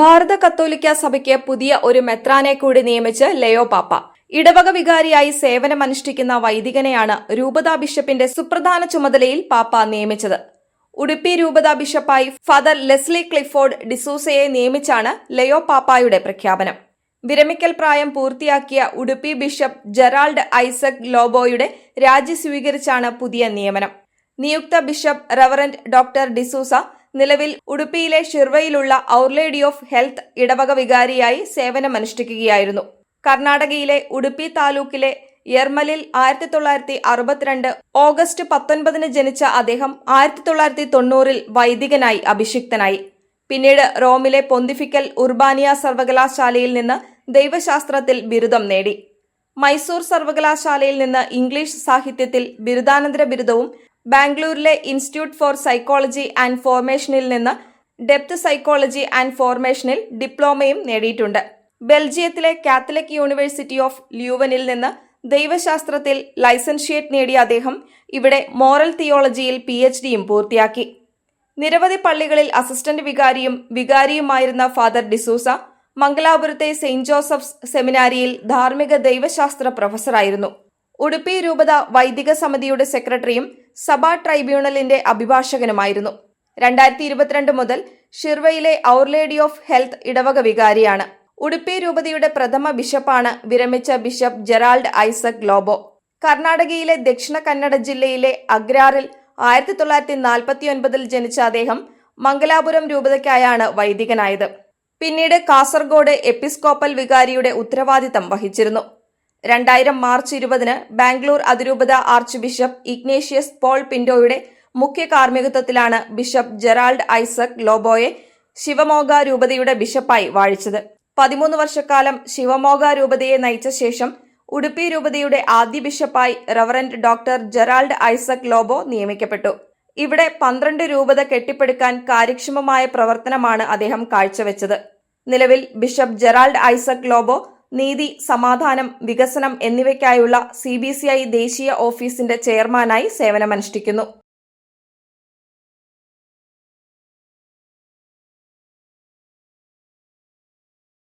ഭാരത കത്തോലിക്ക സഭയ്ക്ക് പുതിയ ഒരു മെത്രാനെ കൂടി നിയമിച്ച് ലയോ പാപ്പ. ഇടവക വികാരിയായി സേവനമനുഷ്ഠിക്കുന്ന വൈദികനെയാണ് രൂപതാ ബിഷപ്പിന്റെ സുപ്രധാന ചുമതലയിൽ പാപ്പ നിയമിച്ചത്. ഉടുപ്പി രൂപതാ ബിഷപ്പായി ഫാദർ ലെസ്ലി ക്ലിഫോർഡ് ഡിസൂസയെ നിയമിച്ചാണ് ലയോ പാപ്പായുടെ പ്രഖ്യാപനം. വിരമിക്കൽ പ്രായം പൂർത്തിയാക്കിയ ഉടുപ്പി ബിഷപ്പ് ജെറാൾഡ് ഐസക് ലോബോയുടെ രാജി സ്വീകരിച്ചാണ് പുതിയ നിയമനം. നിയുക്ത ബിഷപ്പ് റവറന്റ് ഡോക്ടർ ഡിസൂസ നിലവിൽ ഉടുപ്പിയിലെ ഷിർവയിലുള്ള ഔർ ലേഡി ഓഫ് ഹെൽത്ത് ഇടവക വികാരിയായി സേവനമനുഷ്ഠിക്കുകയായിരുന്നു. കർണാടകയിലെ ഉടുപ്പി താലൂക്കിലെ യർമലിൽ ആയിരത്തി തൊള്ളായിരത്തി അറുപത്തിരണ്ട് ഓഗസ്റ്റ് പത്തൊൻപതിന് ജനിച്ച അദ്ദേഹം ആയിരത്തി തൊള്ളായിരത്തി തൊണ്ണൂറിൽ വൈദികനായി അഭിഷിക്തനായി. പിന്നീട് റോമിലെ പൊന്തിഫിക്കൽ ഉർബാനിയ സർവകലാശാലയിൽ നിന്ന് ദൈവശാസ്ത്രത്തിൽ ബിരുദം നേടി. മൈസൂർ സർവകലാശാലയിൽ നിന്ന് ഇംഗ്ലീഷ് സാഹിത്യത്തിൽ ബിരുദാനന്തര ബിരുദവും ബാംഗ്ലൂരിലെ ഇൻസ്റ്റിറ്റ്യൂട്ട് ഫോർ സൈക്കോളജി ആൻഡ് ഫോർമേഷനിൽ നിന്ന് ഡെപ്ത് സൈക്കോളജി ആൻഡ് ഫോർമേഷനിൽ ഡിപ്ലോമയും നേടിയിട്ടുണ്ട്. ബെൽജിയത്തിലെ കാത്തലിക് യൂണിവേഴ്സിറ്റി ഓഫ് ല്യൂവനിൽ നിന്ന് ദൈവശാസ്ത്രത്തിൽ ലൈസൻഷിയേറ്റ് നേടിയ അദ്ദേഹം ഇവിടെ മോറൽ തിയോളജിയിൽ പി എച്ച് ഡിയും പൂർത്തിയാക്കി. നിരവധി പള്ളികളിൽ അസിസ്റ്റന്റ് വികാരിയും വികാരിയുമായിരുന്ന ഫാദർ ഡിസൂസ മംഗലാപുരത്തെ സെയിന്റ് ജോസഫ്സ് സെമിനാരിയിൽ ധാർമ്മിക ദൈവശാസ്ത്ര പ്രൊഫസറായിരുന്നു. ഉടുപ്പി രൂപത വൈദിക സമിതിയുടെ സെക്രട്ടറിയും സഭാ ട്രൈബ്യൂണലിന്റെ അഭിഭാഷകനുമായിരുന്നു. രണ്ടായിരത്തി ഇരുപത്തിരണ്ട് മുതൽ ഷിർവയിലെ ഔർ ലേഡി ഓഫ് ഹെൽത്ത് ഇടവക വികാരിയാണ്. ഉടുപ്പി രൂപതയുടെ പ്രഥമ ബിഷപ്പാണ് വിരമിച്ച ബിഷപ്പ് ജെറാൾഡ് ഐസക് ലോബോ. കർണാടകയിലെ ദക്ഷിണ കന്നഡ ജില്ലയിലെ അഗ്രാറിൽ ആയിരത്തി തൊള്ളായിരത്തി നാൽപ്പത്തി ഒൻപതിൽ ജനിച്ച അദ്ദേഹം മംഗലാപുരം രൂപതയ്ക്കായാണ് വൈദികനായത്. പിന്നീട് കാസർഗോഡ് എപ്പിസ്കോപ്പൽ വികാരിയുടെ ഉത്തരവാദിത്തം വഹിച്ചിരുന്നു. രണ്ടായിരം മാർച്ച് ഇരുപതിന് ബാംഗ്ലൂർ അതിരൂപത ആർച്ച് ബിഷപ്പ് ഇഗ്നേഷ്യസ് പോൾ പിൻഡോയുടെ മുഖ്യ കാർമ്മികത്വത്തിലാണ് ബിഷപ്പ് ജെറാൾഡ് ഐസക് ലോബോയെ ശിവമോഗ രൂപതയുടെ ബിഷപ്പായി വാഴിച്ചത്. പതിമൂന്ന് വർഷക്കാലം ശിവമോഗ രൂപതയെ നയിച്ച ശേഷം ഉടുപ്പി രൂപതയുടെ ആദ്യ ബിഷപ്പായി reverend doctor Gerald Isaac Lobo നിയമിക്കപ്പെട്ടു. ഇവിടെ പന്ത്രണ്ട് രൂപത കെട്ടിപ്പടുക്കാൻ കാര്യക്ഷമമായ പ്രവർത്തനമാണ് അദ്ദേഹം കാഴ്ചവെച്ചത്. നിലവിൽ ബിഷപ്പ് ജെറാൾഡ് ഐസക് ലോബോ നീതി സമാധാനം വികസനം എന്നിവയ്ക്കായുള്ള സി ദേശീയ ഓഫീസിന്റെ ചെയർമാനായി സേവനമനുഷ്ഠിക്കുന്നു.